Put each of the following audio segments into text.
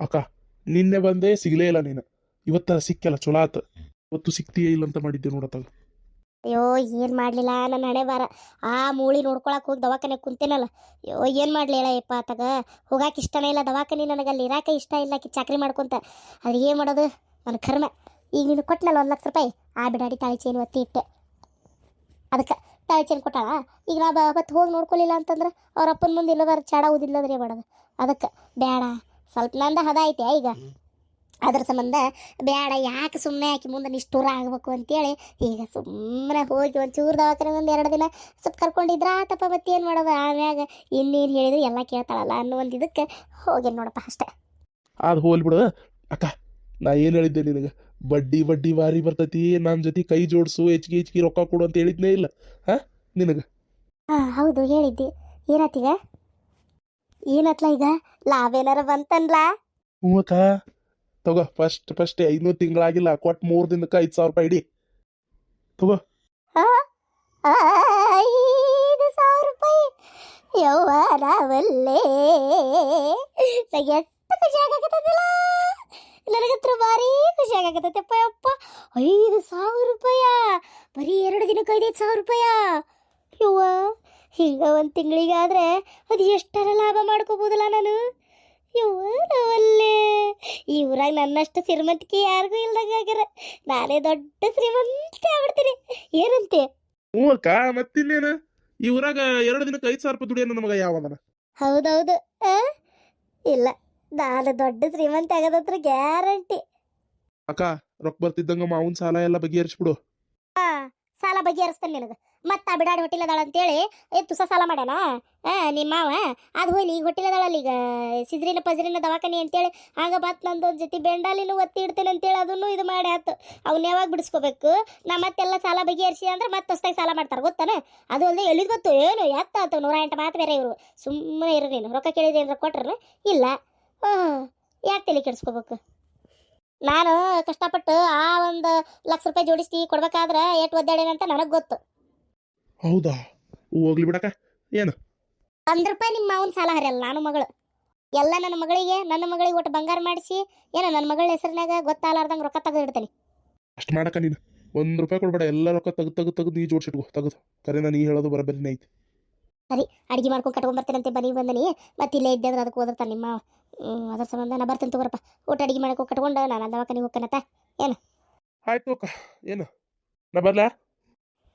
ಅಕ್ಕ, ನಿನ್ನೆ ಬಂದೆ ಸಿಗಲೇ ಇಲ್ಲ ನೀನು. ಇವತ್ತ ಸಿಕ್ಕಲ್ಲ, ಚಲೋ ಆತ. ಇವತ್ತು ಸಿಕ್ತಿಯೇ ಇಲ್ಲ ಅಂತ ಮಾಡಿದ್ದೆ ನೋಡತ್ತಾಗ ಅಯ್ಯೋ, ಏನು ಮಾಡಲಿಲ್ಲ? ನನ್ನ ಹಣೆ ಬಾರ ಆ ಮೂಳಿ ನೋಡ್ಕೊಳಕ್ ಹೋಗಿ ದವಾಖಾನೆ ಕುಂತೇನಲ್ಲ. ಅಯ್ಯೋ, ಏನು ಮಾಡ್ಲಿಲ್ಲ ಯಪ್ಪ ಆತಾಗ? ಹೋಗಾಕ ಇಷ್ಟನೇ ಇಲ್ಲ ದವಾಖಾನೆ ನನಗೆ ಅಲ್ಲಿ ಇರಾಕ ಇಷ್ಟ ಇಲ್ಲ ಆಕಿ ಚಾಕ್ರಿ ಮಾಡ್ಕೊಂತ. ಅದು ಏನು ಮಾಡೋದು? ನನ್ನ ಕರ್ಮ. ಈಗ ನೀನು ಕೊಟ್ಟನಲ್ಲ ಒಂದು ಲಕ್ಷ ರೂಪಾಯಿ? ಆ ಬಿಡಾಡಿ ತಾಳಿ ಚೈನ್ ಒತ್ತಿ ಇಟ್ಟೆ. ಅದಕ್ಕೆ ತಾಳಿ ಚೈನ್ ಕೊಟ್ಟಾಳ? ಈಗ ನಾ ಬತ್ತು ಹೋಗಿ ನೋಡ್ಕೊಲಿಲ್ಲ ಅಂತಂದ್ರೆ ಅವ್ರ ಅಪ್ಪನ ಮುಂದೆ ಇಲ್ಲದಾರ ಚಾಡ ಊದಿಲ್ಲದ್ರೆ ಮಾಡೋದು ಅದಕ್ಕೆ ಬೇಡ ಸ್ವಲ್ಪ ನಂದ ಹದ ಐತೆ ಈಗ. ಅದ್ರ ಸಂಬಂಧ ಬೇಡ ಯಾಕೆ ಸುಮ್ಮನೆ ಆಕಿ ಮುಂದೆ ನಿಷ್ಠೂರ ಆಗಬೇಕು ಅಂತೇಳಿ ಈಗ ಸುಮ್ಮನೆ ಹೋಗಿ ಒಂದು ಚೂರು ದವಾಖಾನೆ ಒಂದು ಎರಡು ದಿನ ಸ್ವಲ್ಪ ಕರ್ಕೊಂಡಿದ್ರ ಆತಪ್ಪ ಮತ್ತೆ ಏನು ಮಾಡೋದು? ಆಮ್ಯಾಗ ಇನ್ನೇನು ಹೇಳಿದ್ರು ಎಲ್ಲ ಕೇಳ್ತಾಳಲ್ಲ ಅನ್ನೋ ಒಂದು ಇದಕ್ಕೆ ಹೋಗಿ ನೋಡಪ್ಪ ಅಷ್ಟೇ. ಅದು ಹೋಲ್ ಬಿಡು. ಅಕ್ಕ ನಾ ಏನು ಹೇಳಿದ್ದೆ ನಿನಗೆ? ಬಡ್ಡಿ ಬಡ್ಡಿ ವಾರಿ ಬರ್ತೈತಿ ನನ್ನ ಜೊತೆ ಕೈ ಜೋಡಿಸು ಹೆಚ್ಚಿಗೆ ಹೆಚ್ಚಿಗೆ ರೊಕ್ಕ ಕೊಡು ಅಂತ ಹೇಳಿದ್ನೇ ಇಲ್ಲ. ಹಾ ನಿನಗೆ? ಹಾಂ ಹೌದು ಹೇಳಿದ್ದೆ. ಏನಾತೀಗ ಏನತ್ಲ ಈಗ? ಲಾವೇನಾರ ಬಂತನ್ಲ? ಅಕ್ಕ ತಗೋ ಫಸ್ಟ್ ಫಸ್ಟ್ ಐನೂರು ತಿಂಗಳಾಗಿಲ್ಲ ಕೊಟ್ಟು ಮೂರು ದಿನಕ್ಕೆ ಐದು ಸಾವಿರ ರೂಪಾಯಿ ಇಡಿ. ತಗೋ. ಐದು ಸಾವಿರ ರೂಪಾಯಿ. ಯವ್ವನವಲ್ಲೇ ನನಗೆ ಎಷ್ಟು ಖುಷಿ ಆಗಕತ್ತದಿಲ್ಲ? ನನಗತ್ರ ಭಾರಿ ಖುಷಿ ಆಗಕತ್ತೈತಪ್ಪ ಯಪ್ಪ. ಐದು ಸಾವಿರ ರೂಪಾಯ? ಬರೀ ಎರಡು ದಿನಕ್ಕೆ ಐದೈದು ಸಾವಿರ ರೂಪಾಯ? ಯವ್ವ ಹಿಂಗ ಒಂದು ತಿಂಗಳಿಗಾದ್ರೆ ಅದು ಎಷ್ಟರ ಲಾಭ ಮಾಡ್ಕೋಬೋದಲ್ಲ ನಾನು? ಇವರವಲ್ಲೇ ಈ ಊರಾಗ ನನ್ನಷ್ಟು ಶ್ರೀಮಂತಿಕೆ ಯಾರಿಗೂ ಇಲ್ದಂಗೆ ಆಗ್ಯಾರ. ನಾನೇ ದೊಡ್ಡ ಶ್ರೀಮಂತ ಆಗ್ಬಿಡ್ತೀನಿ. ಏನಂತೆ? ಹ್ಞೂ ಅಕ್ಕ ಮತ್ತಿನ್ನೇನು? ಈ ಊರಾಗ ಎರಡು ದಿನಕ್ಕೆ ಐದು ಸಾವಿರ ರೂಪಾಯಿ ದುಡಿಯೋನು ನಮಗೆ ಯಾವದನ ಹೌದೌದು. ಆ? ಇಲ್ಲ ನಾನು ದೊಡ್ಡ ಶ್ರೀಮಂತ ಆಗೋದತ್ರ ಗ್ಯಾರಂಟಿ. ಅಕ್ಕ ರೊಕ್ಕ ಬರ್ತಿದ್ದಂಗ ಮಾವನ ಸಾಲ ಎಲ್ಲ ಬಗೆಹರಿಸ್ಬಿಡು. ಸಾಲ ಬಗೆಹರಿಸ್ತಾನೆ ನಿನಗೆ. ಮತ್ತೆ ಬಿಡಾಡಿ ಹೊಟ್ಟಿಲದಾಳ ಅಂತೇಳಿ, ಏ, ತುಸ ಸಾಲ ಮಾಡ್ಯಾನ? ನಿಮ್ಮ ಮಾವ? ಅದು ಹೋಯ್ಲಿ ಈಗ ಹೊಟ್ಟಿಲದಾಳಲ್ಲ ಈಗ? ಸಿದ್ರಿನ ಪಜ್ರಿನ ದವಾಖಾನೆ ಅಂತೇಳಿ, ಆಗ ಬತ್ ನಂದು ಒಂದು ಜೊತೆ ಬೆಂಡಾಲಿನೂ ಒತ್ತಿ ಇಡ್ತೇನೆ ಅಂತೇಳಿ ಅದನ್ನು ಇದು ಮಾಡಿ ಆತು. ಅವ್ನ ಯಾವಾಗ ಬಿಡಿಸ್ಕೋಬೇಕು? ನಾ ಮತ್ತೆಲ್ಲ ಸಾಲ ಬಗೆಹರಿಸಿ ಅಂದ್ರೆ ಮತ್ತೆ ಹೊಸ್ದಾಗಿ ಸಾಲ ಮಾಡ್ತಾರೆ, ಗೊತ್ತಾನೆ? ಅದು ಅಲ್ಲದೆ ಎಲ್ಲಿದ್ ಗೊತ್ತು? ಏನು, ಎತ್ತ ಆತು? ನೂರ ಎಂಟು ಮಾತು ಬೇರೆ ಇವರು. ಸುಮ್ಮನೆ ಇರು ನೀನು. ರೊಕ್ಕ ಕೇಳಿದ್ರೆ ಏನಾರ ಕೊಟ್ರೆ ಇಲ್ಲ. ಯಾಕೆ ತಲೆ ಕೆಡಿಸ್ಕೋಬೇಕು? ನಾನು ಕಷ್ಟಪಟ್ಟು ಆ ಒಂದು ಲಕ್ಷ ರೂಪಾಯಿ ಜೋಡಿಸಿ ಕೊಡ್ಬೇಕಾದ್ರೆ ಎಷ್ಟು ಒದ್ದಾಡೇನಂತ ನನಗೆ ಗೊತ್ತು. ಹೌದಾ? ಹೋಗ್ಲಿ ಬಿಡಕ ಏನು? ಒಂದ್ ರೂಪಾಯಿ ನಿಮ್ಮ ಮಾವನ ಸಾಲ ಹರಿಯಲ್ಲ ನಾನು ಮಗಳು. ಎಲ್ಲ ನನ್ನ ಮಗಳಿಗೆ ನನ್ನ ಮಗಳಿಗೆ ಒಟ್ಟು ಬಂಗಾರ ಮಾಡಿಸಿ ಏನೋ ನನ್ನ ಮಗಳ ಹೆಸರಿನಾಗ ಗೊತ್ತಾಲಾರ್ದಂಗೆ ರೊಕ್ಕ ತೆಗೆದು ಇಡ್ತೇನೆ ಅಷ್ಟು ಮಾಡಕ ನೀನು. ಒಂದು ರೂಪಾಯಿ ಕೊಡ್ಬೇಡ ಎಲ್ಲ ರೊಕ್ಕ ತೆಗ್ದು ತೆಗ್ದು ತೆಗ್ದು ನೀ ಜೋಡಿಸಿಟ್ಕೋ ತೆಗೆದು. ಕರೆ ನೀ ಹೇಳೋದು ಬರಬರಿನೇ ಐತಿ. ಅಡಿಗೆ ಮಾಡ್ಕೊಂಡು ಕಟ್ಕೊಂಬರ್ತೀನಂತೆ ಬನ್ನಿ ಬಂದನಿ. ಮತ್ತೆ ಇಲ್ಲೇ ಇದ್ದೆ ಅಂದ್ರೆ ಅದಕ್ಕೆ ಓದಿರ್ತಾನೆ ನಿಮ್ಮ ಅದರ ಸಂಬಂಧ ನಾ ಬರ್ತೀನಿ ತಗೋರಪ್ಪ. ಊಟ ಅಡಿಗೆ ಮಾಡಕ್ಕೆ ಕಟ್ಕೊಂಡು ನಾನು ದವಾಖಾನಿಗೆ ಹೋಗ್ಕನತ್ತ. ಆಯ್ತು ಅಕ್ಕ ಏನು? ನಾ ಬರ್ಲಾ?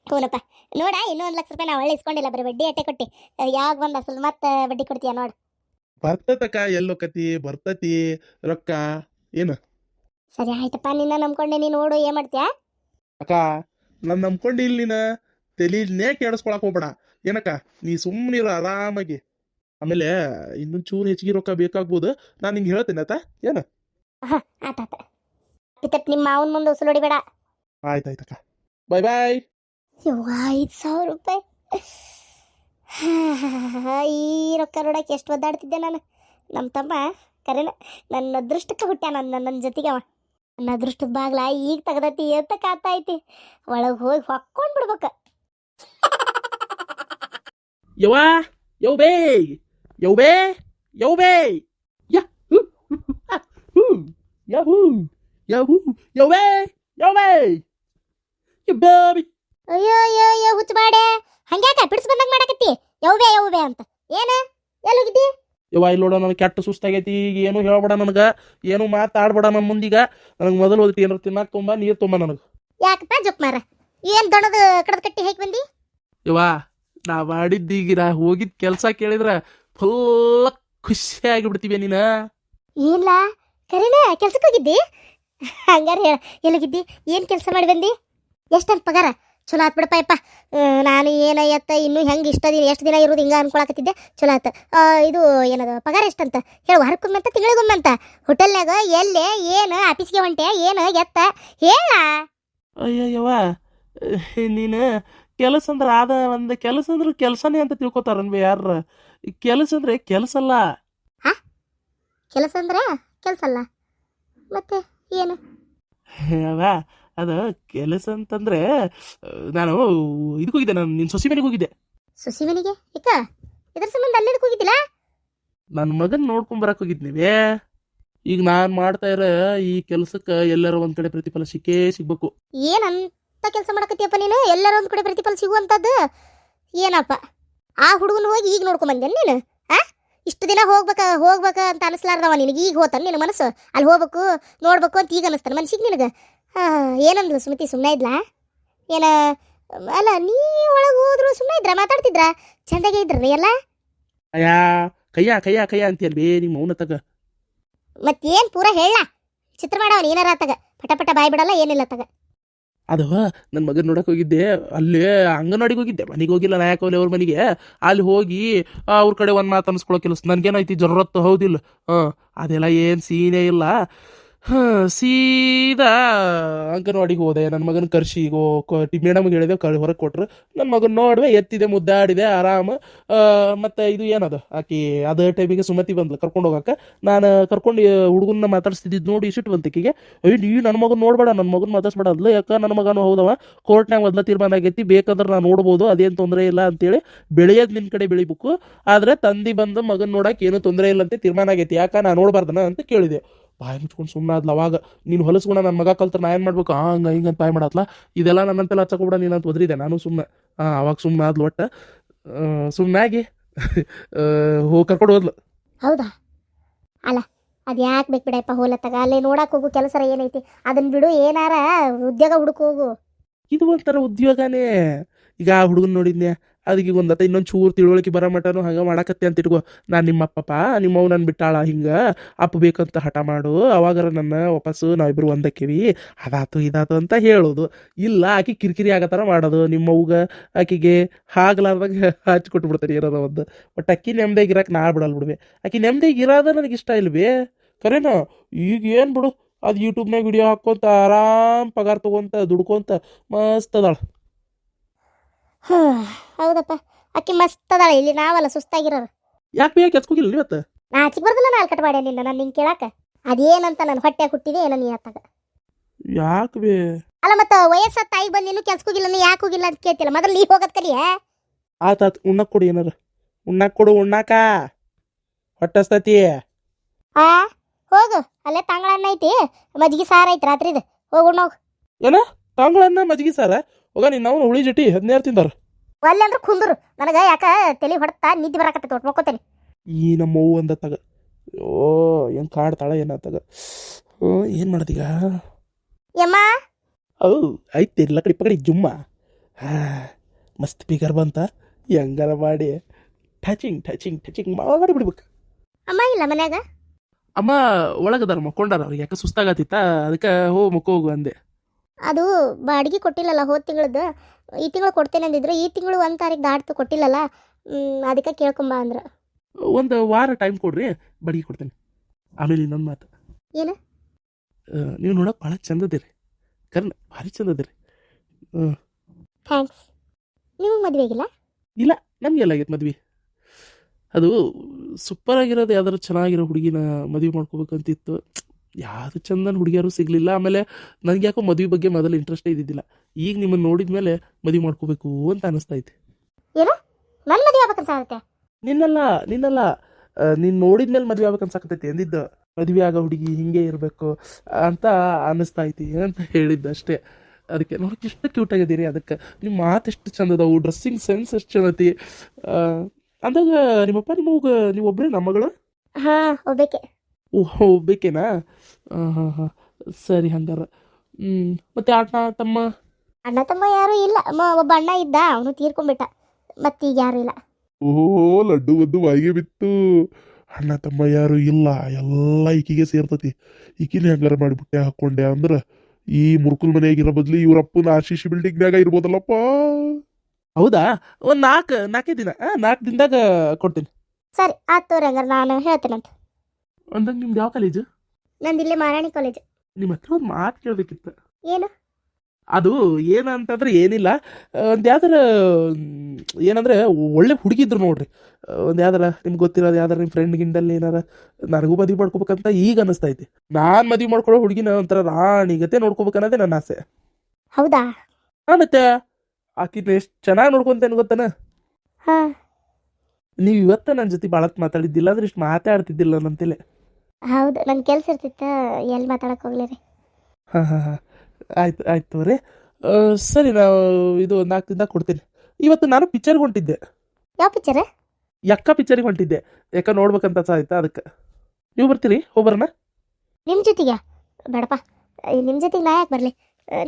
ಹ್ಞೂನಪ್ಪ ನೋಡ ಇನ್ನೂ ಒಂದು ಲಕ್ಷ ರೂಪಾಯಿ ನಾವು ಒಳ್ಳೆ ಇಸ್ಕೊಂಡಿಲ್ಲ ಬರೀ ಬಡ್ಡಿ ಅಟ್ಟೆ ಕೊಟ್ಟಿ. ಯಾವಾಗ ಬಂದ ಅಸಲು ಮತ್ತೆ ಬಡ್ಡಿ ಕೊಡ್ತೀಯ ನೋಡು. ಬರ್ತತಕ್ಕ ಎಲ್ಲೋಕತಿ ಬರ್ತತಿ ರೊಕ್ಕ ಏನು? ಸರಿ ಆಯ್ತಪ್ಪ ನಿನ್ನ ನಂಬ್ಕೊಂಡೆ ನೀನು ನೋಡು ಏನು ಮಾಡ್ತೀಯಾ? ಅಕ್ಕ ನಾನು ನಂಬ್ಕೊಂಡು ಇಲ್ಲಿ ನೀನು. ತಲೆನೇ ಕೇಳಿಸ್ಕೊಳಕ್ ಹೋಗ್ಬೇಡ. ಏನಕ್ಕ ನೀ ಸುಮ್ಮನಿರ ಆರಾಮಾಗಿ. ಆಮೇಲೆ ಇನ್ನೊಂದು ಚೂರು ಹೆಚ್ಚಿಗೆ ರೊಕ್ಕ ಬೇಕಾಗ್ಬೋದು. ನಾನು ನಿಂಗೆ ಹೇಳ್ತೇನೆ ಆತ ಏನು? ಆತಾತ ಪಿತಟ್ ನಿಮ್ಮ ಮಾವನ ಮುಂದೆ ಉಸುಲು ಹೊಡಿಬೇಡ. ಆಯ್ತಾಯ್ತಕ್ಕ ಬಾಯ್ ಬಾಯ್ ಯವ್ವ ಐದು ಸಾವಿರ ರೂಪಾಯಿ. ಈ ರೊಕ್ಕ ನೋಡಕ್ಕೆ ಎಷ್ಟು ಒದ್ದಾಡ್ತಿದ್ದೆ ನಾನು. ನಮ್ಮ ತಮ್ಮ, ಕರೆನ, ನನ್ನ ಅದೃಷ್ಟಕ್ಕೆ ಹುಟ್ಟ ನನ್ನ ನನ್ನ ಜೊತೆಗೆ ಅವ. ನನ್ನ ಅದೃಷ್ಟದ ಬಾಗ್ಲ ಈಗ ತೆಗ್ದೈತಿ ಅಂತ ಕಾತಾ ಒಳಗೆ ಹೋಗಿ ಹೊಕ್ಕೊಂಡು ಬಿಡ್ಬೇಕು. ಯವ್ವ, ಯವ್ ಬೇ ಯವ್ ಬೇ ಯವ್ ಬೇ, ಯಹೂ ಯಹೂ ಬೇ ಯವ್ ಬೇ, ಯವ್ ಬೇಬಿ ಅಯ್ಯೋ ಅಯ್ಯೋ ಅಯ್ಯೋ ಹುಚ್ಚ ಬಾಡೆ ಹಂಗ್ಯಾಕ ಬಿಡಿಸ್ ಬಂದಂಗೆ ಮಾಡಕತ್ತಿ? ಯವ್ಬೇ ಯವ್ಬೇ ಅಂತ. ಏನ? ಎಲ್ಲೋಗಿದ್ದಿ? ಯವ್ವ ಇಲ್ಲಿ ನೋಡ ನನಗೆ ಕೆಟ್ಟ ಸುಸ್ತಾಗೈತಿ. ಈಗ ಏನು ಹೇಳ್ಬೇಡ ನನಗೆ. ಏನು ಮಾತಾಡ್ಬೇಡ ನನ್ನ ಮುಂದೀಗ. ನನಗೆ ಮೊದಲು ಹೋದೈತಿ ಏನಾರ ತಿನ್ನಕ್ಕೆ ತುಂಬ ನೀರು ತುಂಬ ನನಗೆ. ಯಾಕಪ್ಪ ಜೊಕ್ ಮಾರ ಏನು ದಣದ ಕಡದ ಕಟ್ಟಿ ಹೇಗೆ ಬಂದಿ? ಯವ್ವ ನಾ ಮಾಡಿದ್ದೀಗ ನಾ ಹೋಗಿದ್ ಕೆಲಸ ಕೇಳಿದ್ರೆ ಫುಲ್ ಖುಷಿ ಬಿಡ್ತೀವಿ ನೀನ. ಇಲ್ಲ ಕರೀನ ಕೆಲ್ಸಕ್ಕೆ ಹೋಗಿದ್ದಿ? ಹಂಗಾರ ಹೇಳ ಎಲ್ಲಿಗಿದ್ದಿ? ಏನು ಕೆಲಸ ಮಾಡಿ ಬಂದಿ? ಎಷ್ಟಂತ ಪಗಾರ? ಚಲೋ ಆತ್ ಬಿಡಪ್ಪ ಯಪ್ಪ ನಾನು ಏನಯ್ಯತ್ತ ಇನ್ನೂ ಹೆಂಗೆ ಇಷ್ಟ ದಿನ ಎಷ್ಟು ದಿನ ಇರೋದು ಹಿಂಗೆ ಅನ್ಕೊಳಕತ್ತಿದ್ದೆ? ಚಲೋ ಆತ. ಇದು ಏನದು ಪಗಾರ ಎಷ್ಟಂತ ಹೇಳು ವಾರಕ್ಕೊಮ್ಮೆ ಅಂತ ತಿಂಗಳಿಗೊಮ್ಮೆ ಅಂತ? ಹೋಟೆಲ್ನಾಗ ಎಲ್ಲೇ ಏನು ಆಫೀಸ್ಗೆ ಹೊಂಟೆ ಏನು ಎತ್ತ? ಹೇಳ. ಅಯ್ಯಯ್ಯವ ನೀನು ಕೆಲಸ ಅಂದ್ರೆ ಆದ ಒಂದು ಕೆಲಸ ಅಂದ್ರೆ ಕೆಲಸನೇ ಅಂತ ತಿಳ್ಕೊತಾರನ್ಬಿ ಯಾರ ಕೆಲಸ ಅಂದ್ರೆ ಕೆಲಸ ಅಲ್ಲ. ಕೆಲಸ ಅಂದ್ರೆ ಕೆಲಸ ಅಲ್ಲ. ಮತ್ತೆ ಏನು? ಅವ್ವ ಅದು ಕೆಲಸ ಅಂತಂದ್ರೆ ನಾನು ಇದಕ್ಕೆ ಹೋಗಿದ್ದೆ ನಾನು ನಿನ್ನ ಸೊಸಿ ಮನೆಗೆ ಹೋಗಿದ್ದೆ. ಸುಸಿ ಮನೆಗೆ? ಇಕ್ಕ ಇದ್ರ ಸಂಬಂಧ ಅಲ್ಲಿ ಹೋಗಿದ್ದಿಲ್ಲ? ನನ್ನ ಮಗನ್ ನೋಡ್ಕೊಂಡ್ ಬರಕ್ ಹೋಗಿದ್ನಿವೇ. ಈಗ ನಾನು ಮಾಡ್ತಾ ಇರೋ ಈ ಕೆಲಸಕ್ಕೆ ಎಲ್ಲರ ಒಂದ್ ಕಡೆ ಪ್ರತಿಫಲ ಸಿಕ್ಕೇ ಸಿಗ್ಬೇಕು. ಏನಂತ ಕೆಲಸ ಮಾಡಕತ್ತೀಯಪ್ಪ ನೀನು? ಎಲ್ಲರ ಒಂದ್ ಕಡೆ ಪ್ರತಿಫಲ ಸಿಗುವಂತದ್ದು ಏನಪ್ಪ? ಆ ಹುಡುಗನ ಹೋಗಿ ಈಗ ನೋಡ್ಕೊಂಬಂದೆ ನೀನು? ಆ? ಇಷ್ಟು ದಿನ ಹೋಗ್ಬೇಕ ಹೋಗ್ಬೇಕ ಅಂತ ಅನಿಸ್ಲಾರ್ದವ ನಿನಗೆ. ಈಗ ಹೋತಾನ ನಿನ್ನ ಮನಸ್ಸು. ಅಲ್ಲಿ ಹೋಗ್ಬೇಕು ನೋಡ್ಬೇಕು ಅಂತ ಈಗ ಅನಿಸ್ತಾನೆ ಮನ್ಸಿಗೆ ನಿನಗೆ. ಹಾಂ ಏನಂದ್ಲು ಸುಮತಿ ಸುಮ್ಮನೆ ಇದ್ಲಾ? ಏನ ಅಲ್ಲ ನೀ ಒಳಗೆ ಹೋದ್ರು ಸುಮ್ಮನೆ ಇದ್ರ? ಮಾತಾಡ್ತಿದ್ರ? ಚಂದಾಗೆ ಇದ್ರಿ ಎಲ್ಲ? ಅಯ್ಯಾ ಕಯ್ಯ ಕಯ್ಯ ಕಯ್ಯ ಅಂತೀಯಲ್ ಬೇ ನಿಮ್ಮ ಮೌನ ತಗ ಮತ್ತೇನು ಪೂರ ಹೇಳ. ಚಿತ್ರ ಮಾಡವನ್ ಏನಾರ ತಗ ಪಟ ಪಟ ಬಾಯಿ ಬಿಡಲ್ಲ ಏನಿಲ್ಲ ತಗ. ಅದು ನನ್ನ ಮಗನ ನೋಡಕ್ ಹೋಗಿದ್ದೆ. ಅಲ್ಲಿ ಅಂಗನವಾಡಿಗೆ ಹೋಗಿದ್ದೆ. ಮನೆಗೆ ಹೋಗಿಲ್ಲ ನಾಯಕವಲ್ಲಿ ಅವ್ರ ಮನೆಗೆ. ಅಲ್ಲಿ ಹೋಗಿ ಅವ್ರ ಕಡೆ ಒಂದು ಮಾತು ಅನ್ಸ್ಕೊಳ್ಳೋ ಕೆಲಸ ನನಗೇನೈತಿ ಜರೂರತ್ತು ಹೌದಿಲ್ಲ. ಹಾಂ ಅದೆಲ್ಲ ಏನು ಸೀನೇ ಇಲ್ಲ. ಹಾಂ, ಸೀದಾ ಅಂಗನವಾಡಿಗೆ ಹೋದೆ. ನನ್ನ ಮಗನ ಕರ್ಸಿ ಗೋ ಮೇಡಮ್ಗೆ ಹೇಳಿದೆ ಕ ಹೊರಗೆ ಕೊಟ್ರು. ನನ್ನ ಮಗನ ನೋಡಿದೆ, ಎತ್ತಿದೆ, ಮುದ್ದಾಡಿದೆ, ಆರಾಮ. ಮತ್ತು ಇದು ಏನದು? ಆಕಿ, ಅದೇ ಟೈಮಿಗೆ ಸುಮತಿ ಬಂದ್ಲು, ಕರ್ಕೊಂಡು ಹೋಗಕ್ಕೆ ನಾನು ಕರ್ಕೊಂಡು ಹುಡುಗನ್ನ ಮಾತಾಡ್ಸ್ತಿದ್ದು ನೋಡಿ ಇಷ್ಟು ಬಂತಿಕಿಗೆ ಅಯ್ಯೋ ನೀವು ನನ್ನ ಮಗನ ನೋಡಬೇಡ ನನ್ನ ಮಗನ ಮಾತಾಡ್ಸ್ಬೇಡ. ಅದ್ಲ ಯಾಕ ನನ್ನ ಮಗನು ಹೋದವ? ಕೋರ್ಟ್ನಾಗ ಮೊದಲ ತೀರ್ಮಾನ ಆಗೈತಿ, ಬೇಕಂದ್ರೆ ನಾನು ನೋಡ್ಬೋದು, ಅದೇನು ತೊಂದರೆ ಇಲ್ಲ ಅಂತೇಳಿ ಬೆಳೆಯೋದು ನಿನ್ನ ಕಡೆ ಬೆಳಿಬೇಕು ಆದ್ರೆ ತಂದಿ ಬಂದು ಮಗನ ನೋಡಕ್ಕೆ ಏನೂ ತೊಂದರೆ ಇಲ್ಲ ಅಂತ ತೀರ್ಮಾನ ಆಗೈತಿ. ಯಾಕ ನಾನು ನೋಡಬಾರ್ದನ ಅಂತ ಕೇಳಿದೆ. ಬಾಯಿ ಮುಚ್ಕೊಂಡು ಸುಮ್ಮನೆ ಆದ್ಲ. ಅವಾಗ ನೀನು ಹೊಲಸ್ಕೊಂಡ ನನ್ನ ಮಗ ಕಲ್ತ್ರ ನಾ ಏನು ಮಾಡ್ಬೇಕು? ಹಂಗ, ಹಿಂಗೆ ಅಂತ ಬಾಯ್ ಮಾಡತ್ಲ? ಇದೆಲ್ಲ ನನ್ನಂತೆಲ್ಲ ಹಚ್ಚಕೊಬಿಡ ನೀನು ಅಂತ ಒದ್ರಿದೆ. ನಾನು ಸುಮ್ಮನೆ ಹಾಂ ಅವಾಗ ಸುಮ್ಮನೆ ಆದ್ಲು ಒಟ್ಟು. ಸುಮ್ಮನಾಗಿ ಹೋಗಿ ಕರ್ಕೊಂಡು ಹೋದ್ಲು. ಹೌದಾ? ಅಲ್ಲ, ಅದು ಯಾಕೆ ಬೇಕು ಬಿಡಪ್ಪ ಹೋಲತ್ತಾಗ ಅಲ್ಲೇ ನೋಡಕ್ಕೆ ಹೋಗು ಕೆಲಸ ಏನೈತಿ? ಅದನ್ನ ಬಿಡು, ಏನಾರ ಉದ್ಯೋಗ ಹುಡುಕ್ ಹೋಗು. ಇದು ಒಂಥರ ಉದ್ಯೋಗನೇ. ಈಗ ಆ ಹುಡುಗನ್ ನೋಡಿದ್ನೆ ಅದಕ್ಕೆ ಒಂದತ್ತ ಇನ್ನೊಂದು ಚೂರು ತಿಳುವಳಿಕೆ ಬರೋ ಮಟನು ಹಂಗೆ ಮಾಡಕತ್ತೆ ಅಂತ ಇಟ್ಕೋ. ನಾನು ನಿಮ್ಮ ಅಪ್ಪಪ್ಪ ನಿಮ್ಮವ್ ನನ್ನ ಬಿಟ್ಟಾಳ ಹಿಂಗೆ. ಅಪ್ಪ ಬೇಕಂತ ಹಠ ಮಾಡು. ಅವಾಗರ ನನ್ನ ವಾಪಸ್ಸು ನಾವಿಬ್ರು ಒಂದಕ್ಕಿವಿ. ಅದಾತು ಇದಾತು ಅಂತ ಹೇಳೋದು. ಇಲ್ಲ, ಆಕೆ ಕಿರಿಕಿರಿ ಆಗತ್ತಾರ ಮಾಡೋದು. ನಿಮ್ಮವ್ಗ ಆಕಿಗೆ ಹಾಗ್ಲಾರ್ದಾಗ ಹಚ್ಚಿ ಕೊಟ್ಬಿಡ್ತಾರೆ ಇರೋದ ಒಂದು. ಬಟ್ ಅಕ್ಕಿ ನೆಮ್ಮದಿಯಾಗಿ ಇರಕ್ಕೆ ನಾ ಬಿಡಲ್ಲ ಬಿಡ್ವಿ. ಆಕೆ ನೆಮ್ಮದಿಯಾಗಿ ಇರೋದ ನನಗೆ ಇಷ್ಟ ಇಲ್ವೇ? ಕರೆನೋ? ಈಗ ಏನು ಬಿಡು? ಅದು ಯೂಟ್ಯೂಬ್ನಾಗ ವಿಡಿಯೋ ಹಾಕ್ಕೊಂತ ಆರಾಮ್ ಪಗಾರ ತೊಗೊಂತ ದುಡ್ಕೊಂತ ಮಸ್ತ್ ಅದಾಳ. ಹೌದಪ್ಪ. ಅಕ್ಕಿ ಮಸ್ತ್ ಅದಾಳ. ಇಲ್ಲಿ ನಾವಲ್ಲ ಸುಸ್ತಾಗಿರೋರು. ಯಾಕೆ ಬೇಕು ಎತ್ಕೋಗಿಲ್ಲ ಇವತ್ತು? ನಾ ಆಚಿಗೆ ಬರ್ದಲ್ಲ ನಾಲ್ಕು ಕಟ್ ಮಾಡಿ ನಿನ್ನ. ನಾನು ನಿಂಗೆ ಕೇಳಾಕ. ಅದೇನಂತ ನನ್ನ ಹೊಟ್ಟೆ ಹುಟ್ಟಿದೆ ಏನೋ ನೀ ಆತಾಗ ಯಾಕೆ ಬೇ? ಅಲ್ಲ ಮತ್ತೆ ವಯಸ್ಸ ತಾಯಿ ಬಂದು ಇನ್ನೂ ಕೆಲ್ಸಕ್ಕೋಗಿಲ್ಲ ನೀ ಯಾಕೆ ಹೋಗಿಲ್ಲ ಅಂತ ಕೇಳ್ತಿಲ್ಲ ಮೊದಲು ನೀ ಹೋಗೋದ್ ಕಲಿಯ ಆತಾತ್ ಉಣ್ಣಕ್ ಕೊಡು ಏನಾರ. ಉಣ್ಣಕ್ ಕೊಡು ಉಣ್ಣಾಕ. ಹೊಟ್ಟಸ್ತತಿ ಆ? ಹೋಗು ಅಲ್ಲೇ ತಾಂಗಳನ್ನ ಐತಿ. ಮಜ್ಜಿಗೆ ಸಾರು ಐತಿ ರಾತ್ರಿದು ಹೋಗು ಹೋಗು ಏನ? ತಾಂಗಳನ್ನ ಮಜ್ಗಿ ಸಾರ? ಹೋಗ ನೀನು ನಾವು ಹುಳಿ ಜಟಿ ಹದಿನೇರು ತಿಂದಾರ ಒಲ್ಲೆ ಅಂದ್ರೆ ಕುಂದ್ರು. ನನಗೆ ಯಾಕ ತಲೆ ಹೊಡ್ತಾ ನಿದ್ದೆ ಬರಕತ್ತೆ ತೋಟ ಮಕ್ಕೋತೇನೆ. ಈ ನಮ್ಮ ಅವ್ವ ಅಂದ ತಗ. ಓ ಹೆಂಗ್ ಕಾಡ್ತಾಳ ಏನ ತಗ. ಏನು ಮಾಡ್ದೀಗ? ಯಮ್ಮ? ಓ ಐತಿ ಲಕಡಿ ಪಕಡಿ ಜುಮ್ಮ. ಹಾ ಮಸ್ತ್ ಪಿಗರ್ ಬಂತ. ಹೆಂಗಾರ ಮಾಡಿ. Touching touching touching. ಮಾಡಿ ಬಿಡ್ಬೇಕು. ಅಮ್ಮ ಇಲ್ಲ ಮನ್ಯಾಗ? ಅಮ್ಮ ಒಳಗದಾರ ಮಕ್ಕೊಂಡಾರ ಅವ್ರಿಗೆ ಯಾಕೆ ಸುಸ್ತಾಗತ್ತಿತ್ತ? ಅದಕ್ಕೆ ಹೋ ಮುಕ್ಕ ಹೋಗು ಅಂದೆ ಅದು ಬಾಡಿಗೆ ಕೊಟ್ಟಿಲ್ಲಲ್ಲ ಹೋದ ತಿಂಗಳದ್ದು ಈ ತಿಂಗಳು ಕೊಡ್ತೇನೆ ಅಂದಿದ್ರು ಈ ತಿಂಗಳು ಒಂದು ತಾರೀಕು ದಾಟ್ತು ಕೊಟ್ಟಿಲ್ಲಲ್ಲ? ಅದಕ್ಕೆ ಕೇಳ್ಕೊಂಬ ಅಂದ್ರೆ. ಒಂದು ವಾರ ಟೈಮ್ ಕೊಡ್ರಿ ಬಾಡಿಗೆ ಕೊಡ್ತೇನೆ. ಆಮೇಲೆ ಇನ್ನೊಂದು ಮಾತು. ಏನು? ನೀವು ನೋಡಕ್ ಭಾಳ ಚಂದದಿರಿ ಕರ್ನ ಭಾರಿ ಚಂದದಿರಿ ಥ್ಯಾಂಕ್ಸ್ ನಿಮಗೆ ಮದುವೆ ಆಗಿಲ್ಲ? ಇಲ್ಲ ನಮಗೆಲ್ಲ ಆಗೈತೆ ಮದ್ವೆ. ಅದು ಸೂಪರ್ ಆಗಿರೋದು ಯಾವ್ದಾರು ಚೆನ್ನಾಗಿರೋ ಹುಡುಗಿನ ಮದುವೆ ಮಾಡ್ಕೋಬೇಕಂತಿತ್ತು. ಯಾವುದು ಚಂದನ ಹುಡುಗಿಯರು ಸಿಗಲಿಲ್ಲ. ಆಮೇಲೆ ನನಗೆ ಯಾಕೋ ಮದುವೆ ಬಗ್ಗೆ ಮೊದಲು ಇಂಟ್ರೆಸ್ಟ್ ಇದ್ದಿದ್ದಿಲ್ಲ. ಈಗ ನಿಮ್ಮನ್ನು ನೋಡಿದ ಮೇಲೆ ಮದುವೆ ಮಾಡ್ಕೋಬೇಕು ಅಂತ ಅನಿಸ್ತಾ ಐತೆ. ನನ್ನ ಮದುವೆ ನಿನ್ನಲ್ಲ ನಿನ್ನಲ್ಲ. ನೀನು ನೋಡಿದ ಮೇಲೆ ಮದುವೆ ಆಗ್ಬೇಕನ್ಸಾಕತೈತಿ ಎಂದಿದ್ದ? ಮದುವೆ ಆಗೋ ಹುಡುಗಿ ಹಿಂಗೆ ಇರಬೇಕು ಅಂತ ಅನ್ನಿಸ್ತಾ ಐತಿ ಅಂತ ಹೇಳಿದ್ದ ಅಷ್ಟೇ. ಅದಕ್ಕೆ ನೋಡಕ್ಕೆ ಎಷ್ಟು ಕ್ಯೂಟ್ ಆಗಿದ್ದೀರಿ ಅದಕ್ಕೆ. ನಿಮ್ಮ ಮಾತು ಎಷ್ಟು ಚಂದದವು ಡ್ರೆಸ್ಸಿಂಗ್ ಸೆನ್ಸ್ ಎಷ್ಟು ಆ, ಅಂದಾಗ ನಿಮ್ಮಪ್ಪ ನಿಮ್ಮವ್ಗ ನೀವು ಒಬ್ಬರೇ ನಮ್ಮ ಮಗಳು? ಹಾಂ ಒಬ್ಬೇಕೆ. ಓಹ್ ಒಬ್ಬೇಕೇನಾ? ಹಾಂ ಸರಿ ಹಂಗಾರ. ಹ್ಞೂ ಮತ್ತೆ ಅಣ್ಣ ತಮ್ಮ? ಅಣ್ಣ ತಮ್ಮ ಯಾರು ಇಲ್ಲ. ಮ- ಒಬ್ಬ ಅಣ್ಣ ಇದ್ದ ಅವನು ತೀರ್ಕೊಂಡ್ಬಿಟ್ಟ. ಮತ್ತೀಗ ಯಾರು ಇಲ್ಲ. ಓಹೋ ಲಡ್ಡು ಬದ್ದು ಬಾಯಿಗೆ ಬಿತ್ತು. ಅಣ್ಣ ತಮ್ಮ ಯಾರು ಇಲ್ಲ. ಎಲ್ಲ ಈಕಿಗೆ ಸೇರ್ತತಿ. ಈಕಿನ ಹಂಗಾರ ಮಾಡಿಬಿಟ್ಟೆ ಹಾಕೊಂಡೆ. ಅಂದ್ರ ಈ ಮುರುಕುಲ್ ಮನೆಯಾಗಿರೋ ಬದ್ಲಿ ಇವ್ರಪ್ಪನ ಆಶೀಶಿ ಬಿಲ್ಡಿಂಗ್ನಾಗ ಇರ್ಬೋದಲ್ಲಪ್ಪ. ಹೌದಾ? ಒಂದು ನಾಲ್ಕು ನಾಲ್ಕೇ ದಿನ. ನಾಲ್ಕು ದಿನದಾಗ ಕೊಡ್ತೀನಿ. ಸರಿ ಆತು ತೋರಿ ಹಂಗಾರೆ ನಾನು ಹೇಳ್ತೀನಂತ ಅಂದಂಗೆ ನಿಮ್ದು ಯಾವ ಕಾಲೇಜು ನಂದು ಇಲ್ಲೇ ಮಾರಾಣಿ ಕಾಲೇಜ್ ನಿಮ್ಮ ಹತ್ರ ಒಂದು ಮಾತು ಕೇಳ್ಬೇಕಿತ್ತು. ಏನು? ಅದು ಏನಂತಂದ್ರೆ ಏನಿಲ್ಲ. ಒಂದು ಯಾವ್ದಾರ ಏನಂದ್ರೆ ಒಳ್ಳೆ ಹುಡುಗಿದ್ರು ನೋಡ್ರಿ. ಒಂದು ಯಾವ್ದಾರ ನಿಮ್ಗೆ ಗೊತ್ತಿರೋದು ಯಾವ್ದಾರ ನಿಮ್ಮ ಫ್ರೆಂಡ್ ಗಿಂಡಲ್ಲಿ ಏನಾರ ನನಗೂ ಮದುವೆ ಮಾಡ್ಕೋಬೇಕಂತ ಈಗ ಅನಿಸ್ತೈತಿ. ನಾನು ಮದುವೆ ಮಾಡ್ಕೊಳ್ಳೋ ಹುಡುಗಿನ ಒಂಥರ ರಾಣಿಗತೆ ನೋಡ್ಕೋಬೇಕನ್ನೋದೇ ನನ್ನ ಆಸೆ. ಹೌದಾ? ಮತ್ತೆ? ಆಕಿನ ಎಷ್ಟು ಚೆನ್ನಾಗಿ ನೋಡ್ಕೊಂತೇನೆ ಗೊತ್ತನ? ಹಾಂ. ನೀವು ಇವತ್ತ ನನ್ನ ಜೊತೆ ಭಾಳತ್ ಮಾತಾಡಿದ್ದಿಲ್ಲ ಅಂದ್ರೆ ಇಷ್ಟು ಮಾತಾಡ್ತಿದ್ದಿಲ್ಲ ನಂತೇಳಿ ಹೌದು ನನ್ನ ಕೆಲಸ ಇರ್ತಿತ್ತ ಎಲ್ಲಿ ಮಾತಾಡಕ್ಕೆ ಹೋಗ್ಲಿ ರೀ. ಹಾಂ ಹಾಂ ಹಾಂ. ಆಯ್ತು ಆಯ್ತು ರೀ ಸರಿ ನಾವು ಇದು ನಾಲ್ಕು ದಿನ ಕೊಡ್ತೀನಿ. ಇವತ್ತು ನಾನು ಪಿಕ್ಚರ್ಗೆ ಹೊಂಟಿದ್ದೆ. ಯಾವ ಪಿಕ್ಚರ್ ಯಕ್ಕ ಪಿಕ್ಚರಿಗೆ ಹೊಂಟಿದ್ದೆ. ಯಾಕ ನೋಡ್ಬೇಕಂತ ಆಯ್ತಾ ಅದಕ್ಕೆ. ನೀವು ಬರ್ತೀರಿ ಹೋಗ್ಬರೋಣ? ನಿಮ್ಮ ಜೊತೆಗೆ ಬೇಡಪ್ಪ ನಿಮ್ಮ ಜೊತೆಗೆ ನಾ ಯಾಕೆ ಬರಲಿ?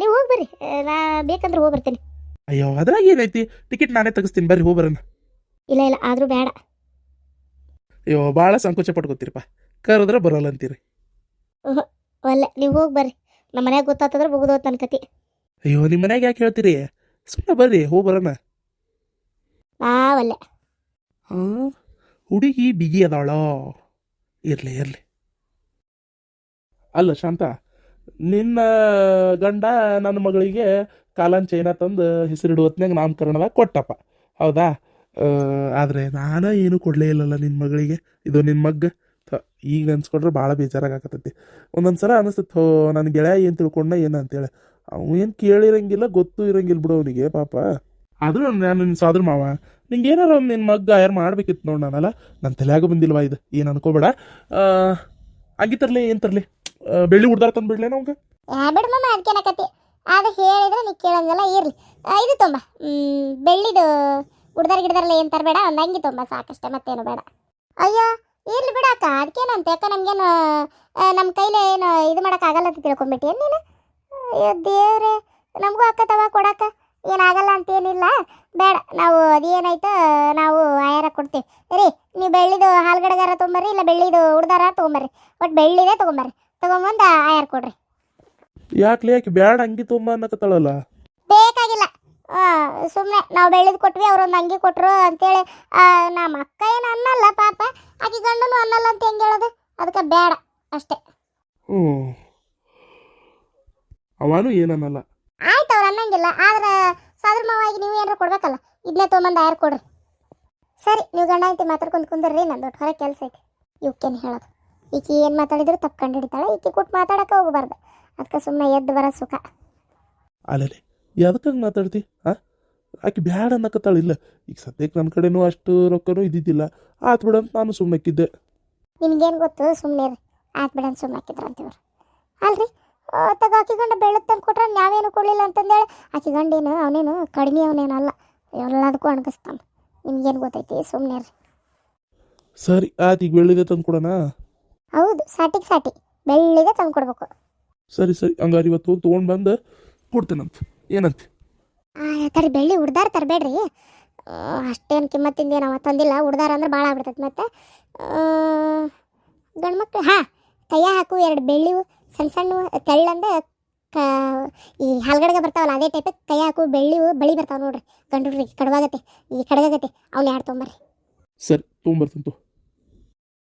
ನೀವು ಹೋಗಿ ಬರ್ರಿ ನಾ ಬೇಕಂದ್ರೆ ಹೋಗಿ ಬರ್ತೀನಿ. ಅಯ್ಯೋ ಅದ್ರಾಗ ಏನೈತಿ? ಟಿಕೆಟ್ ನಾನೇ ತೆಗಿಸ್ತೀನಿ ಬರ್ರಿ ಹೋಗ್ಬರೋಣ ಇಲ್ಲ ಇಲ್ಲ ಆದರೂ ಬೇಡ. ಅಯ್ಯೋ ಭಾಳ ಸಂಕೋಚ ಪಟ್ಕೋತೀರಪ್ಪ ಕರೆದ್ರೆ ಬರೋಲ್ಲ ಅಂತೀರಿ. ಒಲ್ಲೆ ನೀವು ಹೋಗಿ ಬರ್ರಿ. ನಮ್ಮ ಮನ್ಯಾಗ ಗೊತ್ತಾತಂದ್ರೆ ಮುಗಿದೋತ್ ನನ್ನ ಕತಿ. ಅಯ್ಯೋ ನಿಮ್ಮ ಮನ್ಯಾಗ ಯಾಕೆ ಹೇಳ್ತೀರಿ? ಸುಮ್ಮನೆ ಬರ್ರಿ ಹೋಗಿ ಬರೋಣ. ಆ ಒಲ್ಲೆ. ಹಾಂ ಹುಡುಗಿ ಬಿಗಿ ಅದಾಳೋ. ಇರಲಿ ಇರಲಿ. ಅಲ್ಲ ಶಾಂತ. ನಿನ್ನ ಗಂಡ ನನ್ನ ಮಗಳಿಗೆ ಕಾಲನ್ ಚೈನ ತಂದು ಹೆಸರಿಡುವತ್ನಾಗ ನಾಮಕರಣದಾಗ ಕೊಟ್ಟಪ್ಪ. ಹೌದಾ? ಆದರೆ ನಾನು ಏನು ಕೊಡಲೇ ಇಲ್ಲಲ್ಲ ನಿನ್ನ ಮಗಳಿಗೆ. ಇದು ನಿನ್ನ ಮಗ್ಗ. ಈಗ ಅನ್ಸ್ಕೊಂಡ್ರೆ ಭಾಳ ಬೇಜಾರಾಗತ್ತೈತಿ ಒಂದೊಂದು ಸಲ ಹೋ ನನ್ನ ಗೆಳೆಯ ಏನು ತಿಳ್ಕೊಂಡ ಏನು ಅಂತೇಳಿ. ಅವ ಏನು ಕೇಳಿರಂಗಿಲ್ಲ, ಗೊತ್ತು ಇರಂಗಿಲ್ಲ ಬಿಡು ಅವನಿಗೆ, ಪಾಪ. ಆದರೂ ನಾನು ನಿನ್ನ ಸಾದ್ರ ಮಾವ ನಿಂಗೆ ಏನಾರ ನಿನ್ನ ಮಗ್ಗ ಯಾರು ಮಾಡ್ಬೇಕಿತ್ತು ನೋಡಿ ನಾನಲ್ಲ. ನನ್ನ ತಲೆಯಾಗ ಬಂದಿಲ್ವಾ ಇದು? ಏನು ಅನ್ಕೋಬೇಡ. ಅಂಗಿ ತರಲಿ, ಏನು ತರಲಿ? ಬೆಳ್ಳಿ ಉಡ್ದಾರ ತಂದು ಬಿಡ್ಲೇ ನಮ್ಗೆ ಯಾ ಬಿಡು ಮಮ್ಮ ಅದಕ್ಕೇನಕತಿ ಅದು ಹೇಳಿದ್ರೆ ನೀ ಕೇಳಂಗಲ್ಲ, ಇರ್ಲಿ. ಇದು ತುಂಬ. ಬೆಳ್ಳಿದು ಉಡ್ದಾರ ಗಿಡದಾರಲ್ಲ ಏನು ತರಬೇಡ ಒಂದು ಅಂಗಿ ತೊಂಬ, ಸಾಕಷ್ಟೇ, ಮತ್ತೇನು ಬೇಡ. ಅಯ್ಯೋ, ಇರ್ಲಿ ಬಿಡಕ್ಕ ಅದಕ್ಕೇನಂತೆ ಯಾಕ ನಮ್ಗೇನು ನಮ್ಮ ಕೈಲಿ ಏನು ಇದು ಮಾಡೋಕ್ಕಾಗಲ್ಲ ಅಂತ ತಿಳ್ಕೊಂಬಿಟ್ಟು, ಏನು ನೀನು? ಅಯ್ಯೋ, ದೇವ್ರೆ, ನಮಗೂ ಅಕ್ಕತವ ಕೊಡಕ್ಕ ಏನಾಗಲ್ಲ ಅಂತೇನಿಲ್ಲ ಬೇಡ, ನಾವು ಅದೇನಾಯ್ತು, ನಾವು ಆಯಾರ ಕೊಡ್ತೀವಿ. ರೀ ನೀವು ಬೆಳ್ಳಿದು ಹಾಲ್ಗಡಗಾರ ತೊಗೊಂಬರ್ರಿ ಇಲ್ಲ ಬೆಳ್ಳಿದು ಉಡ್ದಾರ ತೊಗೊಂಬರ್ರಿ ಒಟ್ಟು ಬೆಳ್ಳಿದೇ ತೊಗೊಂಬರ್ರಿ. ತೊಗೊಂಬಂದು ಆಯರ್ ಕೊಡ್ರಿ. ಯಾಕೆ ಯಾಕೆ ಬ್ಯಾಡ ಅಂಗಿ ತೊಂಬ ಅನ್ನಕತ್ತಾಳಲ್ಲ? ಬೇಕಾಗಿಲ್ಲ. ಸುಮ್ಮನೆ ನಾವು ಬೆಳೆದು ಕೊಟ್ವಿ ಅವ್ರೊಂದು ಅಂಗಿ ಕೊಟ್ರು ಅಂತೇಳಿ. ನಮ್ಮ ಅಕ್ಕ ಏನು ಅನ್ನಲ್ಲ ಪಾಪ. ಆಕೆ ಗಂಡನು ಅನ್ನಲ್ಲ ಅಂತ ಹೆಂಗೆ ಹೇಳೋದು? ಅದಕ್ಕೆ ಬೇಡ ಅಷ್ಟೇ. ಹ್ಞೂ ಅವನು ಏನನ್ನಲ್ಲ ಆಯ್ತು ಅವ್ರು ಅನ್ನಂಗಿಲ್ಲ ಆದ್ರೆ ಸಾಧಾರಣವಾಗಿ ನೀವು ಏನಾರು ಕೊಡ್ಬೇಕಲ್ಲ ಇದನ್ನೇ ತೊಗೊಂಬಂದು ಯಾರು ಕೊಡ್ರಿ. ಸರಿ ನೀವು ಗಂಡ ಐತಿ ಮಾತಾಡ್ಕೊಂಡು ಕುಂದ್ರಿ ನಂದು ಹೊರ ಕೆಲಸ ಐತಿ. ಇವಕ್ಕೇನು ಹೇಳೋದು? ಈಕಿ ಏನು ಮಾತಾಡಿದ್ರು ತಪ್ಪು ಕಂಡು ಹಿಡಿತಾಳೆ ಈಕೆ ಕೊಟ್ಟು ಮಾತಾಡಕ್ಕೆ ಹೋಗಬಾರ್ದು. ಅದಕ್ಕೆ ಸುಮ್ಮನೆ ಎದ್ದು ಬರೋ ಸುಖ. ಅಲ್ಲೇ ಯಾವ್ದಕ್ಕಂಗೆ ಮಾತಾಡ್ತಿ ಹಾಂ ಆಕೆ ಬ್ಯಾಡ ಅನ್ನಕತ್ತಾಳ ಇಲ್ಲ. ಈಗ ಸದ್ಯಕ್ಕೆ ನಮ್ಮ ಕಡೆನೂ ಅಷ್ಟು ರೊಕ್ಕನೂ ಇದ್ದಿದ್ದಿಲ್ಲ. ಆತ್ ಬಿಡಂತ ನಾನು ಸುಮ್ಮಕ್ಕಿದ್ದೆ ನಿಮ್ಗೇನು ಗೊತ್ತು ಸುಮ್ಮನೆ ಆತ್ ಬಿಡಂತ ಸುಮ್ಮನೆ ಅಂತಿವ್ರು. ಅಲ್ರಿ? ತಗ ಆಕಿ ಗಂಡ ಬೆಳ್ಳದ್ ತಂದು ಕೊಟ್ರೆ ನಾವೇನು ಕೊಡಲಿಲ್ಲ ಅಂತಂದೇಳಿ ಆಕಿ ಗಂಡೇನು ಅವನೇನು ಕಡಿಮೆ ಅವನೇನಲ್ಲ ಎಲ್ಲದಕ್ಕೂ ಅಣಗಿಸ್ತಾನೆ. ನಿಮ್ಗೇನು ಗೊತ್ತೈತಿ ಸುಮ್ಮನೆ ರೀ ಸರಿ ಆತ ಈಗ ಬೆಳ್ಳಿದೆ ತಂದು ಕೊಡೋಣ ಹೌದು ಸಾಟಿಗೆ ಸಾಟಿ. ಬೆಳ್ಳಿಗೆ ತಂದು ಕೊಡ್ಬೇಕು ಸರಿ ಸರಿ. ಹಂಗಾರೆ ಇವತ್ತು ಹೋಗಿ ತೊಗೊಂಡು ಬಂದು ಕೊಡ್ತೇನಂತ. ಏನಂತ? ತರಿ ಬೆಳ್ಳಿ ಉಡ್ದಾರ ತರಬೇಡ್ರಿ. ಅಷ್ಟೇನು ಕಿಮ್ಮತ್ತಿಂದ ನಾವು ತಂದಿಲ್ಲ. ಉಡ್ದಾರ ಅಂದ್ರೆ ಭಾಳ ಆಗ್ಬಿಡ್ತೈತೆ ಮತ್ತೆ. ಗಂಡು ಮಕ್ಳು ಹಾಂ ಕೈಯ ಹಾಕು ಎರಡು ಬೆಳ್ಳಿ ಸಣ್ಣ ಸಣ್ಣ ತೆಳ್ಳಂದ ಕ ಈ ಹಾಲ್ಗಡೆಗೆ ಬರ್ತಾವಲ್ಲ ಅದೇ ಟೈಪ್ ಕೈ ಹಾಕು ಬೆಳ್ಳಿವು ಬಳಿ ಬರ್ತಾವೆ ನೋಡ್ರಿ. ಗಂಡು ಹುಡ್ರಿಗೆ ಕಡವಾಗತ್ತೆ ಈ ಕಡಗಾಗತ್ತೆ. ಅವ್ನು ಯಾರು ತೊಂಬರ್ರಿ ಸರಿ ತೊಗೊಂಬರ್ತಂತು